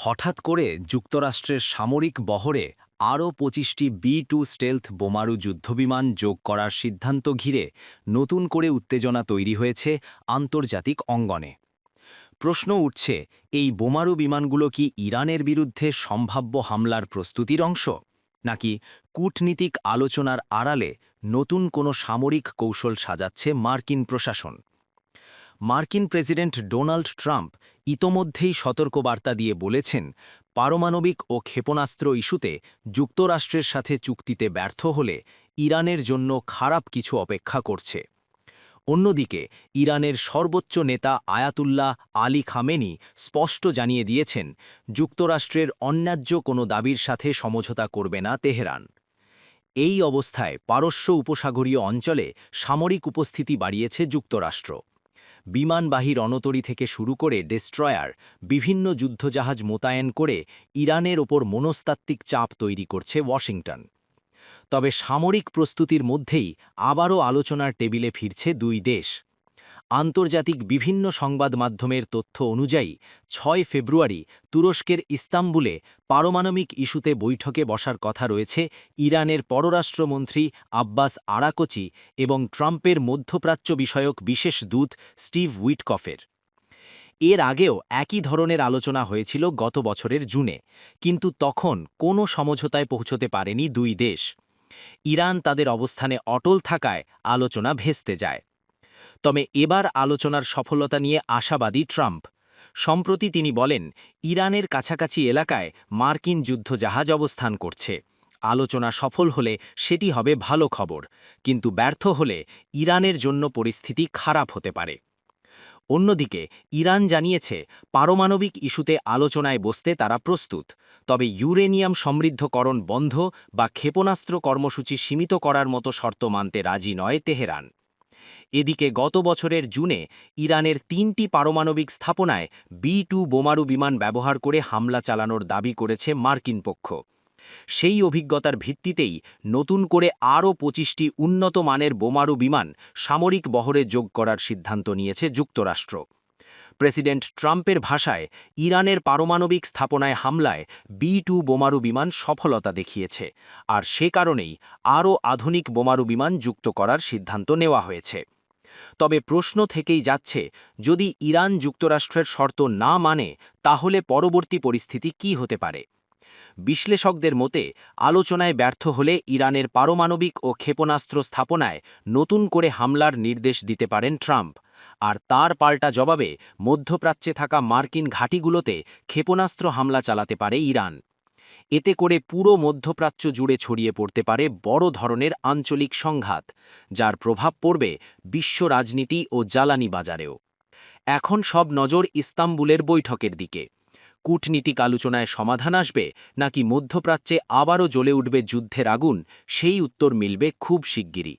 হঠাৎ করে যুক্তরাষ্ট্রের সামরিক বহরে আরও পঁচিশটি বি টু স্টেলথ বোমারু যুদ্ধবিমান যোগ করার সিদ্ধান্ত ঘিরে নতুন করে উত্তেজনা তৈরি হয়েছে আন্তর্জাতিক অঙ্গনে। প্রশ্ন উঠছে, এই বোমারু বিমানগুলো কি ইরানের বিরুদ্ধে সম্ভাব্য হামলার প্রস্তুতির অংশ? নাকি কূটনীতিক আলোচনার আড়ালে নতুন কোনো সামরিক কৌশল সাজাচ্ছে মার্কিন প্রশাসন? মার্কিন প্রেসিডেন্ট ডোনাল্ড ট্রাম্প ইতোমধ্যেই সতর্কবার্তা দিয়ে বলেছেন, পারমাণবিক ও ক্ষেপণাস্ত্র ইস্যুতে যুক্তরাষ্ট্রের সাথে চুক্তিতে ব্যর্থ হলে ইরানের জন্য খারাপ কিছু অপেক্ষা করছে। অন্যদিকে, ইরানের সর্বোচ্চ নেতা আয়াতুল্লাহ আলী খামেনি স্পষ্ট জানিয়ে দিয়েছেন, যুক্তরাষ্ট্রের অন্যায্য কোনো দাবির সাথে সমঝোতা করবে না তেহরান। এই অবস্থায় পারস্য উপসাগরীয় অঞ্চলে সামরিক উপস্থিতি বাড়িয়েছে যুক্তরাষ্ট্র। বিমানবাহী রণতরী থেকে শুরু করে ডেস্ট্রয়ার, বিভিন্ন যুদ্ধজাহাজ মোতায়েন করে ইরানের ওপর মনস্তাত্ত্বিক চাপ তৈরি করছে ওয়াশিংটন। তবে সামরিক প্রস্তুতির মধ্যেই আবারও আলোচনার টেবিলে ফিরছে দুই দেশ। আন্তর্জাতিক বিভিন্ন সংবাদ মাধ্যমের তথ্য অনুযায়ী, ছয় ফেব্রুয়ারি তুরস্কের ইস্তাম্বুলে পারমাণবিক ইস্যুতে বৈঠকে বসার কথা রয়েছে ইরানের পররাষ্ট্রমন্ত্রী আব্বাস আরাকচি এবং ট্রাম্পের মধ্যপ্রাচ্য বিষয়ক বিশেষ দূত স্টিভ উইটকফের। এর আগেও একই ধরনের আলোচনা হয়েছিল গত বছরের জুনে, কিন্তু তখন কোনো সমঝোতায় পৌঁছতে পারেনি দুই দেশ। ইরান তাদের অবস্থানে অটল থাকায় আলোচনা ভেস্তে যায়। তবে এবার আলোচনার সফলতা নিয়ে আশাবাদী ট্রাম্প। সম্প্রতি তিনি বলেন, ইরানের কাছাকাছি এলাকায় মার্কিন যুদ্ধজাহাজ অবস্থান করছে। আলোচনা সফল হলে সেটি হবে ভালো খবর, কিন্তু ব্যর্থ হলে ইরানের জন্য পরিস্থিতি খারাপ হতে পারে। অন্যদিকে, ইরান জানিয়েছে, পারমাণবিক ইস্যুতে আলোচনায় বসতে তারা প্রস্তুত, তবে ইউরেনিয়াম সমৃদ্ধকরণ বন্ধ বা ক্ষেপণাস্ত্র কর্মসূচি সীমিত করার মতো শর্ত মানতে রাজি নয় তেহরান। এদিকে গত বছরের জুনে ইরানের তিনটি পারমাণবিক স্থাপনায় বি টু বোমারু বিমান ব্যবহার করে হামলা চালানোর দাবি করেছে মার্কিন পক্ষ। সেই অভিজ্ঞতার ভিত্তিতেই নতুন করে আরও পঁচিশটি উন্নত মানের বোমারু বিমান সামরিক বহরে যোগ করার সিদ্ধান্ত নিয়েছে যুক্তরাষ্ট্র। প্রেসিডেন্ট ট্রাম্পের ভাষায় ইরানের পারমাণবিক স্থাপনায় হামলায় বি টু বোমারু বিমান সফলতা দেখিয়েছে। আর সে কারণেই আরও আধুনিক বোমারু বিমান যুক্ত করার সিদ্ধান্ত নেওয়া হয়েছে। তবে প্রশ্ন থেকেই যাচ্ছে, যদি ইরান যুক্তরাষ্ট্রের শর্ত না মানে তাহলে পরবর্তী পরিস্থিতি কি হতে পারে? বিশ্লেষকদের মতে, আলোচনায় ব্যর্থ হলে ইরানের পারমাণবিক ও ক্ষেপণাস্ত্র স্থাপনায় নতুন করে হামলার নির্দেশ দিতে পারেন ট্রাম্প। আর তার পাল্টা জবাবে মধ্যপ্রাচ্যে থাকা মার্কিন ঘাঁটিগুলোতে ক্ষেপণাস্ত্র হামলা চালাতে পারে ইরান। এতে করে পুরো মধ্যপ্রাচ্য জুড়ে ছড়িয়ে পড়তে পারে বড় ধরনের আঞ্চলিক সংঘাত, যার প্রভাব পড়বে বিশ্ব রাজনীতি ও জ্বালানি বাজারেও। এখন সব নজর ইস্তাম্বুলের বৈঠকের দিকে। কূটনীতিক আলোচনায় সমাধান আসবে নাকি মধ্যপ্রাচ্যে আবারও জ্বলে উঠবে যুদ্ধের আগুন, সেই উত্তর মিলবে খুব শিগগিরই।